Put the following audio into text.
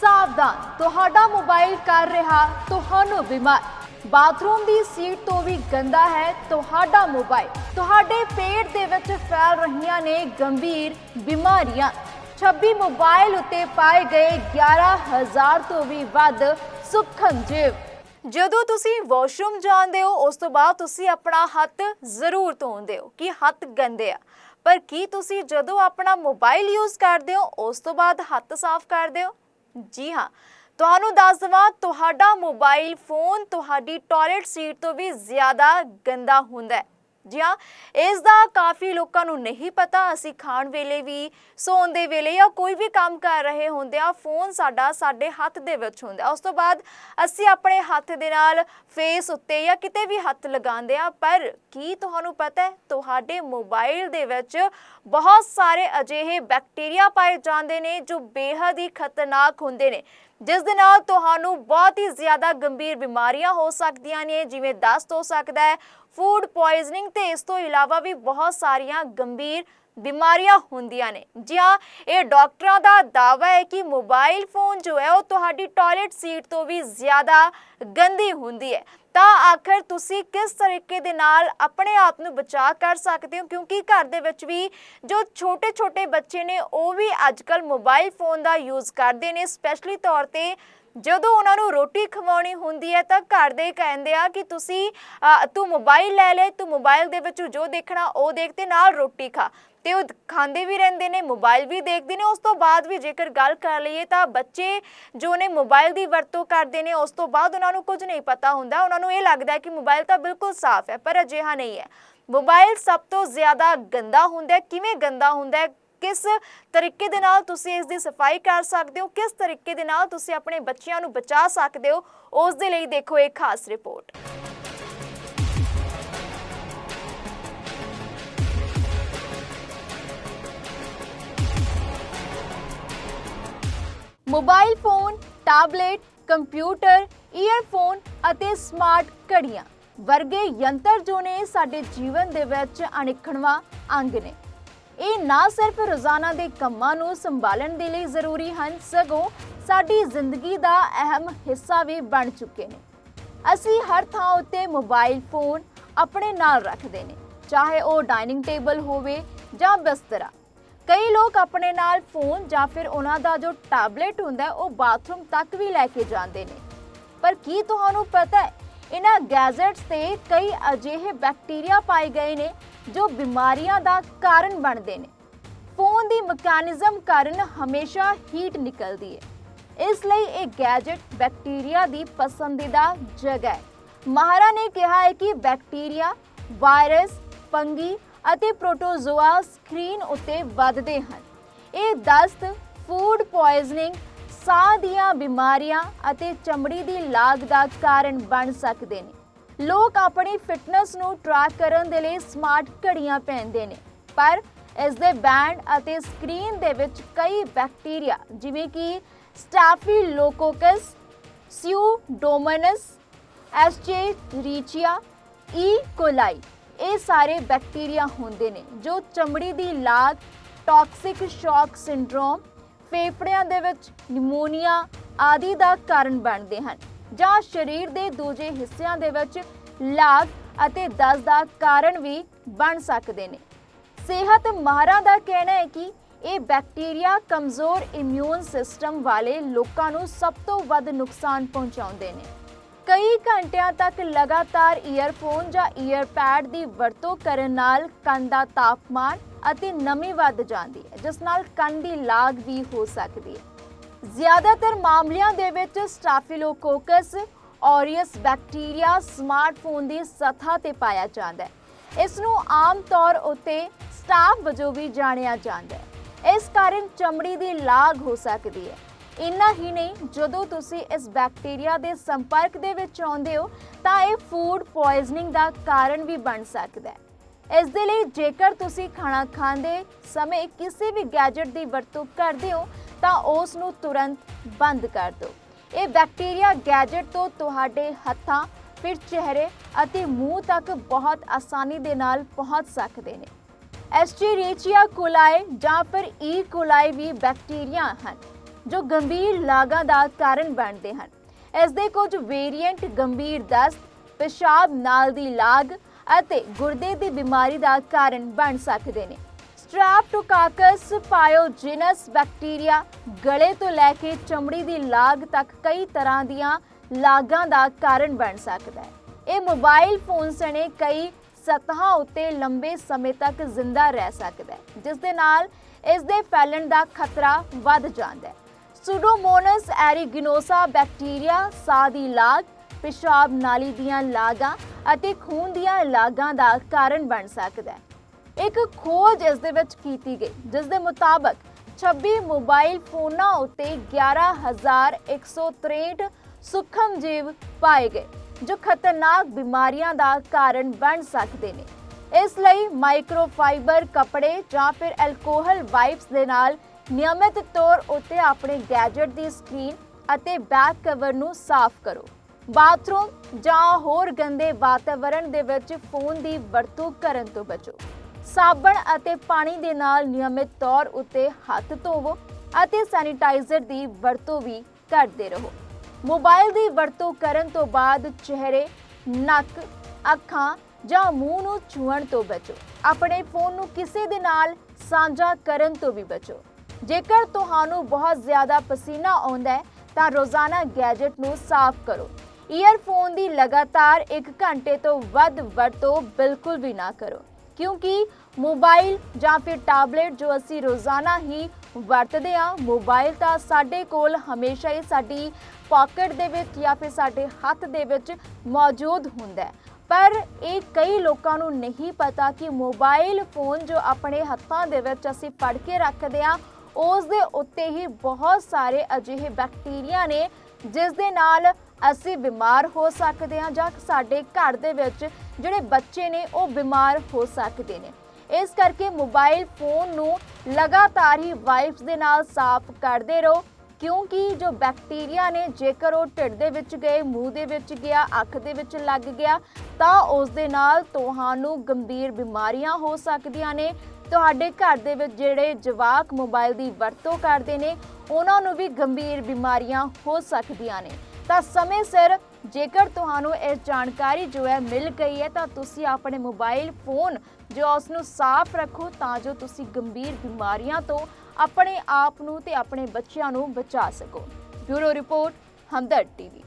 ਸਾਵਧਾਨ ਤੁਹਾਡਾ ਮੋਬਾਈਲ ਕਰ ਰਿਹਾ, ਤੁਹਾਨੂੰ ਬਿਮਾਰ। ਬਾਥਰੂਮ ਦੀ ਸੀਟ ਤੋਂ ਵੀ ਗੰਦਾ ਹੈ ਤੁਹਾਡਾ ਮੋਬਾਈਲ। ਤੁਹਾਡੇ ਪੇਟ ਦੇ ਵਿੱਚ ਫੈਲ ਰਹੀਆਂ ਨੇ ਗੰਭੀਰ ਬਿਮਾਰੀਆਂ। 26 ਮੋਬਾਈਲ ਉੱਤੇ ਪਾਏ ਗਏ 11000 ਤੋਂ ਵੀ ਵੱਧ ਸੂਖਮ ਜੀਵ। ਜਦੋਂ ਤੁਸੀਂ ਵਾਸ਼ਰੂਮ ਜਾਂਦੇ ਹੋ, ਉਸ ਤੋਂ ਬਾਅਦ ਤੁਸੀਂ ਆਪਣਾ ਹੱਥ ਜ਼ਰੂਰ ਧੋਂਦੇ ਹੋ ਕਿ ਹੱਥ ਗੰਦੇ ਆ। ਪਰ ਕੀ ਤੁਸੀਂ ਜਦੋਂ ਆਪਣਾ ਮੋਬਾਈਲ ਯੂਜ਼ ਕਰਦੇ ਹੋ, ਉਸ ਤੋਂ ਬਾਅਦ ਹੱਥ ਸਾਫ਼ ਕਰਦੇ ਹੋ? ਜੀ ਹਾਂ, ਤੁਹਾਨੂੰ ਦੱਸ ਦਵਾਂ, ਤੁਹਾਡਾ ਮੋਬਾਈਲ ਫੋਨ ਤੁਹਾਡੀ ਟਾਇਲਟ ਸੀਟ ਤੋਂ ਵੀ ਜ਼ਿਆਦਾ ਗੰਦਾ ਹੁੰਦਾ ਹੈ। ਜੀ ਹਾਂ ਇਸ ਦਾ ਕਾਫੀ ਲੋਕਾਂ ਨੂੰ ਨਹੀਂ ਪਤਾ, ਅਸੀਂ ਖਾਣ ਵੇਲੇ ਵੀ, ਸੌਣ ਦੇ ਵੇਲੇ ਜਾਂ ਕੋਈ ਵੀ ਕੰਮ ਕਰ ਰਹੇ ਹੁੰਦੇ ਆ, ਫੋਨ ਸਾਡਾ ਸਾਡੇ ਹੱਥ ਦੇ ਵਿੱਚ ਹੁੰਦਾ। ਉਸ ਤੋਂ ਬਾਅਦ ਅਸੀਂ ਆਪਣੇ ਹੱਥ ਦੇ ਨਾਲ ਫੇਸ ਉੱਤੇ ਜਾਂ ਕਿਤੇ ਵੀ ਹੱਥ ਲਗਾਉਂਦੇ ਆ, ਪਰ ਕੀ ਤੁਹਾਨੂੰ ਪਤਾ ਹੈ, ਤੁਹਾਡੇ ਮੋਬਾਈਲ ਦੇ ਵਿੱਚ ਬਹੁਤ ਸਾਰੇ ਅਜਿਹੇ ਬੈਕਟੀਰੀਆ ਪਾਏ ਜਾਂਦੇ ਨੇ, ਜੋ ਬੇਹੱਦ ਹੀ ਖਤਰਨਾਕ ਹੁੰਦੇ ਨੇ। ਜਿਸ ਦੇ ਨਾਲ ਤੁਹਾਨੂੰ ਬਹੁਤ ਹੀ ਜ਼ਿਆਦਾ ਗੰਭੀਰ ਬਿਮਾਰੀਆਂ ਹੋ ਸਕਦੀਆਂ ਨੇ, ਜਿਵੇਂ ਦਸਤ ਹੋ ਸਕਦਾ ਹੈ ਫੂਡ ਪੋਇਜ਼ਨਿੰਗ ਤੇ ਇਸ ਤੋਂ ਇਲਾਵਾ ਵੀ ਬਹੁਤ ਸਾਰੀਆਂ ਗੰਭੀਰ ਬਿਮਾਰੀਆਂ ਹੁੰਦੀਆਂ ਨੇ। ਜੀ ਹਾਂ ਇਹ ਡਾਕਟਰਾਂ ਦਾ ਦਾਅਵਾ ਹੈ ਕਿ ਮੋਬਾਈਲ ਫੋਨ ਜੋ ਹੈ ਉਹ ਤੁਹਾਡੀ ਟਾਇਲਟ ਸੀਟ ਤੋਂ ਵੀ ਜ਼ਿਆਦਾ ਗੰਦੀ ਹੁੰਦੀ ਹੈ। ਤਾਂ ਆਖਰ ਤੁਸੀਂ ਕਿਸ ਤਰੀਕੇ ਦੇ ਨਾਲ ਆਪਣੇ ਆਪ ਨੂੰ ਬਚਾ ਕਰ ਸਕਦੇ ਹੋ? ਕਿਉਂਕਿ ਘਰ ਦੇ ਵਿੱਚ ਵੀ ਜੋ ਛੋਟੇ-ਛੋਟੇ ਬੱਚੇ ਨੇ, ਉਹ ਵੀ ਅੱਜਕੱਲ ਮੋਬਾਈਲ ਫੋਨ ਦਾ ਯੂਜ਼ ਕਰਦੇ ਨੇ। ਸਪੈਸ਼ਲੀ ਤੌਰ ਤੇ ਜਦੋਂ ਉਹਨਾਂ ਨੂੰ ਰੋਟੀ ਖਵਾਉਣੀ ਹੁੰਦੀ ਹੈ ਤਾਂ ਘਰ ਦੇ ਕਹਿੰਦੇ ਆ ਕਿ ਤੁਸੀਂ ਅ, ਤੂੰ ਮੋਬਾਈਲ ਲੈ ਲੈ ਤੂੰ ਮੋਬਾਈਲ ਦੇ ਵਿੱਚ ਜੋ ਦੇਖਣਾ ਉਹ ਦੇਖ ਤੇ ਨਾਲ ਰੋਟੀ ਖਾ। ਤੇ ਉਹ ਖਾਂਦੇ ਵੀ ਰਹਿੰਦੇ ਨੇ ਮੋਬਾਈਲ ਵੀ ਦੇਖਦੇ ਨੇ। ਉਸ ਤੋਂ ਬਾਅਦ ਵੀ ਜੇਕਰ ਗੱਲ ਕਰ ਲਈਏ ਤਾਂ ਬੱਚੇ ਜੋ ਨੇ ਮੋਬਾਈਲ ਦੀ ਵਰਤੋਂ ਕਰਦੇ ਨੇ ਉਸ ਤੋਂ ਬਾਅਦ ਉਹਨਾਂ ਨੂੰ ਕੁਝ ਨਹੀਂ ਪਤਾ ਹੁੰਦਾ। ਉਹਨਾਂ ਨੂੰ ਇਹ ਲੱਗਦਾ ਹੈ ਕਿ ਮੋਬਾਈਲ ਤਾਂ ਬਿਲਕੁਲ ਸਾਫ਼ ਹੈ ਪਰ ਅਜਿਹਾ ਨਹੀਂ ਹੈ। ਮੋਬਾਈਲ ਸਭ ਤੋਂ ਜ਼ਿਆਦਾ ਗੰਦਾ ਹੁੰਦਾ ਹੈ। ਕਿਵੇਂ ਗੰਦਾ ਹੁੰਦਾ ਹੈ? ਕਿਸ ਤਰੀਕੇ ਦੇ ਨਾਲ ਤੁਸੀਂ ਇਸ ਦੀ ਸਫ਼ਾਈ ਕਰ ਸਕਦੇ ਹੋ? ਕਿਸ ਤਰੀਕੇ ਦੇ ਨਾਲ ਤੁਸੀਂ ਆਪਣੇ ਬੱਚਿਆਂ ਨੂੰ ਬਚਾ ਸਕਦੇ ਹੋ? ਉਸ ਦੇ ਲਈ ਦੇਖੋ ਇਹ ਖਾਸ report. Mobile phone, tablet, computer, earphone ਅਤੇ ਸਮਾਰਟ ਘੜੀਆਂ ਵਰਗੇ ਯੰਤਰ ਜੋ ਨੇ ਸਾਡੇ ਜੀਵਨ ਦੇ ਵਿੱਚ ਅਨਿੱਖੜਵਾਂ ਅੰਗ ਨੇ। ਇਹ ਨਾ ਸਿਰਫ ਰੋਜ਼ਾਨਾ ਦੇ ਕੰਮਾਂ ਨੂੰ ਸੰਭਾਲਣ ਦੇ ਲਈ ਜ਼ਰੂਰੀ ਹਨ, ਸਗੋਂ ਸਾਡੀ ਜ਼ਿੰਦਗੀ ਦਾ ਅਹਿਮ ਹਿੱਸਾ ਵੀ ਬਣ ਚੁੱਕੇ ਨੇ। ਅਸੀਂ ਹਰ ਥਾਂ ਉੱਤੇ ਮੋਬਾਈਲ ਫੋਨ ਆਪਣੇ ਨਾਲ ਰੱਖਦੇ ਨੇ, ਚਾਹੇ ਉਹ ਡਾਈਨਿੰਗ ਟੇਬਲ ਹੋਵੇ ਜਾਂ ਬਿਸਤਰਾ। ਕਈ ਲੋਕ ਆਪਣੇ ਨਾਲ ਫੋਨ ਜਾਂ ਫਿਰ ਉਹਨਾਂ ਦਾ ਜੋ ਟੈਬਲੇਟ ਹੁੰਦਾ ਉਹ ਬਾਥਰੂਮ ਤੱਕ ਵੀ ਲੈ ਕੇ ਜਾਂਦੇ ਨੇ। ਪਰ ਕੀ ਤੁਹਾਨੂੰ ਪਤਾ ਹੈ, ਇਹਨਾਂ ਗੈਜਟਸ ਤੇ ਕਈ ਅਜਿਹੇ ਬੈਕਟੀਰੀਆ ਪਾਏ ਗਏ ਨੇ ਜੋ ਬਿਮਾਰੀਆਂ ਦਾ ਕਾਰਨ ਬਣਦੇ ਨੇ। ਫੋਨ ਦੀ ਮੈਕੈਨਿਜ਼ਮ ਕਾਰਨ ਹਮੇਸ਼ਾ ਹੀਟ ਨਿਕਲਦੀ ਹੈ ਇਸ ਲਈ ਇਹ ਗੈਜਟ ਬੈਕਟੀਰੀਆ ਦੀ ਪਸੰਦੀਦਾ ਜਗ੍ਹਾ ਹੈ ਮਾਹਰਾਂ ਨੇ ਕਿਹਾ ਹੈ ਕਿ ਬੈਕਟੀਰੀਆ, ਵਾਇਰਸ, ਪੰਗੀ ਅਤੇ ਪ੍ਰੋਟੋਜ਼ੋਆ ਸਕਰੀਨ ਉੱਤੇ ਵੱਧਦੇ ਹਨ। ਇਹ ਦਸਤ, ਫੂਡ ਪੋਇਜ਼ਨਿੰਗ, ਸਾਹ ਦੀਆਂ ਬਿਮਾਰੀਆਂ ਅਤੇ ਚਮੜੀ ਦੀ ਲਾਗ ਦਾ ਕਾਰਨ ਬਣ ਸਕਦੇ ਨੇ। ਲੋਕ ਆਪਣੀ ਫਿਟਨੈਸ ਨੂੰ ਟਰੈਕ ਕਰਨ ਦੇ ਲਈ ਸਮਾਰਟ ਘੜੀਆਂ ਪਹਿਨਦੇ ਨੇ। ਪਰ ਇਸ ਦੇ ਬੈਂਡ ਅਤੇ ਸਕਰੀਨ ਦੇ ਵਿੱਚ ਕਈ ਬੈਕਟੀਰੀਆ ਜਿਵੇਂ ਕਿ ਸਟੈਫੀਲੋਕੋਕਸ ਸਿਊਡੋਮੋਨਸ ਐਸਚੇਰੀਚੀਆ ਈ ਕੋਲਾਈ ਇਹ ਸਾਰੇ ਬੈਕਟੀਰੀਆ ਹੁੰਦੇ ਨੇ ਜੋ ਚਮੜੀ ਦੀ ਲਾਗ ਟਾਕਸਿਕ ਸ਼ੌਕ ਸਿੰਡਰੋਮ ਫੇਫੜਿਆਂ ਦੇ ਵਿੱਚ ਨਿਮੋਨੀਆ ਆਦਿ ਦਾ ਕਾਰਨ ਬਣਦੇ ਹਨ। ਜਾਂ ਸਰੀਰ ਦੇ ਦੂਜੇ ਹਿੱਸਿਆਂ ਦੇ ਵਿੱਚ ਲਾਗ ਅਤੇ ਦਸਤ ਦਾ ਕਾਰਨ ਵੀ ਬਣ ਸਕਦੇ ਨੇ। ਸਿਹਤ ਮਾਹਰਾਂ ਦਾ ਕਹਿਣਾ ਹੈ ਕਿ ਇਹ ਬੈਕਟੀਰੀਆ ਕਮਜ਼ੋਰ ਇਮਿਊਨ ਸਿਸਟਮ ਵਾਲੇ ਲੋਕਾਂ ਨੂੰ ਸਭ ਤੋਂ ਵੱਧ ਨੁਕਸਾਨ ਪਹੁੰਚਾਉਂਦੇ ਨੇ। ਕਈ ਘੰਟਿਆਂ ਤੱਕ ਲਗਾਤਾਰ ਈਅਰਫੋਨ ਜਾਂ ਈਅਰਪੈਡ ਦੀ ਵਰਤੋਂ ਕਰਨ ਨਾਲ ਕੰਨ ਦਾ ਤਾਪਮਾਨ ਅਤੇ ਨਮੀ ਵੱਧ ਜਾਂਦੀ ਹੈ, ਜਿਸ ਨਾਲ ਕੰਨ ਦੀ ਲਾਗ ਵੀ ਹੋ ਸਕਦੀ ਹੈ। ਜ਼ਿਆਦਾਤਰ ਮਾਮਲਿਆਂ ਦੇ ਵਿੱਚ ਸਟਾਫਿਲੋਕੋਕਸ, ਔਰੀਅਸ ਬੈਕਟੀਰੀਆ ਸਮਾਰਟਫੋਨ ਦੀ ਸਤ੍ਹਾ ਤੇ ਪਾਇਆ ਜਾਂਦਾ ਹੈ। ਇਸ ਨੂੰ ਆਮ ਤੌਰ ਉੱਤੇ ਸਟਾਫ ਵਜੋਂ ਵੀ ਜਾਣਿਆ ਜਾਂਦਾ ਹੈ। ਇਸ ਕਾਰਨ ਚਮੜੀ ਦੀ ਲਾਗ ਹੋ ਸਕਦੀ ਹੈ। ਇੰਨਾ ਹੀ ਨਹੀਂ, ਜਦੋਂ ਤੁਸੀਂ ਇਸ ਬੈਕਟੀਰੀਆ ਦੇ ਸੰਪਰਕ ਦੇ ਵਿੱਚ ਆਉਂਦੇ ਹੋ, ਤਾਂ ਇਹ ਫੂਡ ਪੋਇਜ਼ਨਿੰਗ ਦਾ ਕਾਰਨ ਵੀ ਬਣ ਸਕਦਾ ਹੈ। ਇਸ ਦੇ ਲਈ ਜੇਕਰ ਤੁਸੀਂ ਖਾਣਾ ਖਾਂਦੇ ਸਮੇਂ ਕਿਸੇ ਵੀ ਗੈਜਟ ਦੀ ਵਰਤੋਂ ਕਰਦੇ ਹੋ ਤਾਂ ਉਸ ਨੂੰ ਤੁਰੰਤ ਬੰਦ ਕਰ ਦਿਓ। ਇਹ ਬੈਕਟੀਰੀਆ ਗੈਜਟ ਤੋਂ ਤੁਹਾਡੇ ਹੱਥਾਂ, ਫਿਰ ਚਿਹਰੇ ਅਤੇ ਮੂੰਹ ਤੱਕ ਬਹੁਤ ਆਸਾਨੀ ਦੇ ਨਾਲ ਪਹੁੰਚ ਸਕਦੇ ਨੇ। ਐਸਚੀਰੀਚੀਆ ਕੋਲਾਈ ਜਾਂ ਫਿਰ ਈ ਕੋਲਾਈ ਵੀ ਬੈਕਟੀਰੀਆ ਹਨ, ਜੋ ਗੰਭੀਰ ਲਾਗਾਂ ਦਾ ਕਾਰਨ ਬਣਦੇ ਹਨ। ਇਸ ਦੇ ਕੁਝ ਵੇਰੀਐਂਟ ਗੰਭੀਰ ਦਸਤ, ਪਿਸ਼ਾਬ ਨਾਲ ਦੀ ਲਾਗ ਅਤੇ ਗੁਰਦੇ ਦੀ ਬਿਮਾਰੀ ਦਾ ਕਾਰਨ ਬਣ ਸਕਦੇ ਨੇ। ਸਟ੍ਰੈਪਟੋਕਾਕਸ ਪਾਇਓਜੀਨਸ ਬੈਕਟੀਰੀਆ ਗਲੇ ਤੋਂ ਲੈ ਕੇ ਚਮੜੀ ਦੀ ਲਾਗ ਤੱਕ ਕਈ ਤਰ੍ਹਾਂ ਦੀਆਂ ਲਾਗਾਂ ਦਾ ਕਾਰਨ ਬਣ ਸਕਦਾ ਹੈ। ਇਹ ਮੋਬਾਈਲ ਫੋਨ ਸਣੇ ਕਈ ਸਤਹਾਂ ਉੱਤੇ ਲੰਬੇ ਸਮੇਂ ਤੱਕ ਜ਼ਿੰਦਾ ਰਹਿ ਸਕਦਾ ਹੈ, ਜਿਸ ਦੇ ਨਾਲ ਇਸ ਦੇ ਫੈਲਣ ਦਾ ਖਤਰਾ ਵੱਧ ਜਾਂਦਾ ਹੈ। ਸੂਡੋਮੋਨਸ ਐਰੀਗਿਨੋਸਾ ਬੈਕਟੀਰੀਆ ਸਾਹ ਦੀ ਲਾਗ, ਪਿਸ਼ਾਬ ਨਾਲੀ ਦੀਆਂ ਲਾਗਾਂ ਅਤੇ ਖੂਨ ਦੀਆਂ ਲਾਗਾਂ ਦਾ ਕਾਰਨ ਬਣ ਸਕਦਾ ਹੈ। ਇੱਕ ਖੋਜ ਇਸ ਦੇ ਵਿੱਚ ਕੀਤੀ ਗਈ, ਜਿਸ ਦੇ ਮੁਤਾਬਕ 26 ਮੋਬਾਈਲ ਫੋਨਾਂ ਉੱਤੇ 11163 ਸੂਖਮ ਜੀਵ ਪਾਏ ਗਏ, ਜੋ ਖਤਰਨਾਕ ਬਿਮਾਰੀਆਂ ਦਾ ਕਾਰਨ ਬਣ ਸਕਦੇ ਨੇ। ਇਸ ਲਈ ਮਾਈਕਰੋਫਾਈਬਰ ਕੱਪੜੇ ਜਾਂ ਫਿਰ ਐਲਕੋਹਲ ਵਾਈਪਸ ਦੇ ਨਾਲ ਨਿਯਮਿਤ ਤੌਰ ਉੱਤੇ ਆਪਣੇ ਗੈਜਟ ਦੀ ਸਕਰੀਨ ਅਤੇ ਬੈਕ ਕਵਰ ਨੂੰ ਸਾਫ਼ ਕਰੋ। ਬਾਥਰੂਮ ਜਾਂ ਹੋਰ ਗੰਦੇ ਵਾਤਾਵਰਣ ਦੇ ਵਿੱਚ ਫੋਨ ਦੀ ਵਰਤੋਂ ਕਰਨ ਤੋਂ ਬਚੋ। ਸਾਬਣ ਅਤੇ ਪਾਣੀ ਦੇ ਨਾਲ ਨਿਯਮਿਤ ਤੌਰ ਉੱਤੇ ਹੱਥ ਧੋਵੋ ਅਤੇ ਸੈਨੀਟਾਈਜ਼ਰ ਦੀ ਵਰਤੋਂ ਵੀ ਕਰਦੇ ਰਹੋ। ਮੋਬਾਈਲ ਦੀ ਵਰਤੋਂ ਕਰਨ ਤੋਂ ਬਾਅਦ ਚਿਹਰੇ, ਨੱਕ, ਅੱਖਾਂ ਜਾਂ ਮੂੰਹ ਨੂੰ ਛੂਹਣ ਤੋਂ ਬਚੋ। ਆਪਣੇ ਫੋਨ ਨੂੰ ਕਿਸੇ ਦੇ ਨਾਲ ਸਾਂਝਾ ਕਰਨ ਤੋਂ ਵੀ ਬਚੋ। ਜੇਕਰ ਤੁਹਾਨੂੰ ਬਹੁਤ ਜ਼ਿਆਦਾ ਪਸੀਨਾ ਆਉਂਦਾ ਹੈ, ਤਾਂ ਰੋਜ਼ਾਨਾ ਗੈਜਟ ਨੂੰ ਸਾਫ਼ ਕਰੋ। ਈਅਰਫੋਨ ਦੀ ਲਗਾਤਾਰ 1 ਘੰਟੇ ਤੋਂ ਵੱਧ ਵਰਤੋਂ ਬਿਲਕੁਲ ਵੀ ਨਾ ਕਰੋ। ਕਿਉਂਕਿ ਮੋਬਾਈਲ ਜਾਂ ਫਿਰ ਟੈਬਲੇਟ ਜੋ ਅਸੀਂ ਰੋਜ਼ਾਨਾ ਹੀ ਵਰਤਦੇ ਆ ਮੋਬਾਈਲ ਤਾਂ ਸਾਡੇ ਕੋਲ ਹਮੇਸ਼ਾ ਹੀ ਸਾਡੀ ਪਾਕਟ ਦੇ ਵਿੱਚ ਜਾਂ ਫਿਰ ਸਾਡੇ ਹੱਥ ਦੇ ਵਿੱਚ ਮੌਜੂਦ ਹੁੰਦਾ ਹੈ। ਪਰ ਇਹ ਕਈ ਲੋਕਾਂ ਨੂੰ ਨਹੀਂ ਪਤਾ ਕਿ ਮੋਬਾਈਲ ਫੋਨ ਜੋ ਆਪਣੇ ਹੱਥਾਂ ਦੇ ਵਿੱਚ ਅਸੀਂ ਫੜ ਕੇ ਰੱਖਦੇ ਆ ਉਸ ਦੇ ਉੱਤੇ ਹੀ ਬਹੁਤ ਸਾਰੇ ਅਜਿਹੇ ਬੈਕਟੀਰੀਆ ਨੇ ਜਿਸ ਦੇ ਨਾਲ ਅਸੀਂ ਬਿਮਾਰ ਹੋ ਸਕਦੇ ਹਾਂ ਜਾਂ ਸਾਡੇ ਘਰ ਦੇ ਵਿੱਚ ਜਿਹੜੇ ਬੱਚੇ ਨੇ ਉਹ ਬਿਮਾਰ ਹੋ ਸਕਦੇ ਨੇ। ਇਸ ਕਰਕੇ ਮੋਬਾਈਲ ਫੋਨ ਨੂੰ ਲਗਾਤਾਰ ਹੀ ਵਾਈਪਸ ਦੇ ਨਾਲ ਸਾਫ਼ ਕਰਦੇ ਰਹੋ, ਕਿਉਂਕਿ ਜੋ ਬੈਕਟੀਰੀਆ ਨੇ ਜੇਕਰ ਉਹ ਢਿੱਡ ਦੇ ਵਿੱਚ ਗਏ, ਮੂੰਹ ਦੇ ਵਿੱਚ ਗਿਆ, ਅੱਖ ਦੇ ਵਿੱਚ ਲੱਗ ਗਿਆ, ਤਾਂ ਉਸ ਦੇ ਨਾਲ ਤੁਹਾਨੂੰ ਗੰਭੀਰ ਬਿਮਾਰੀਆਂ ਹੋ ਸਕਦੀਆਂ ਨੇ। ਤੁਹਾਡੇ ਘਰ ਦੇ ਵਿੱਚ ਜਿਹੜੇ ਜਵਾਕ ਮੋਬਾਈਲ ਦੀ ਵਰਤੋਂ ਕਰਦੇ ਨੇ, ਉਹਨਾਂ ਨੂੰ ਵੀ ਗੰਭੀਰ ਬਿਮਾਰੀਆਂ ਹੋ ਸਕਦੀਆਂ ਨੇ। ਤਾਂ ਸਮੇਂ ਸਿਰ ਜੇਕਰ ਤੁਹਾਨੂੰ ਇਹ ਜਾਣਕਾਰੀ ਜੋ ਹੈ ਮਿਲ ਗਈ ਹੈ, ਤਾਂ ਤੁਸੀਂ ਆਪਣੇ ਮੋਬਾਈਲ ਫੋਨ ਜੋ ਉਸ ਨੂੰ ਸਾਫ਼ ਰੱਖੋ ਤਾਂ ਜੋ ਤੁਸੀਂ ਗੰਭੀਰ ਬਿਮਾਰੀਆਂ ਤੋਂ ਆਪਣੇ ਆਪ ਨੂੰ ਤੇ ਆਪਣੇ ਬੱਚਿਆਂ ਨੂੰ ਬਚਾ ਸਕੋ। Bureau report, Hamdard TV.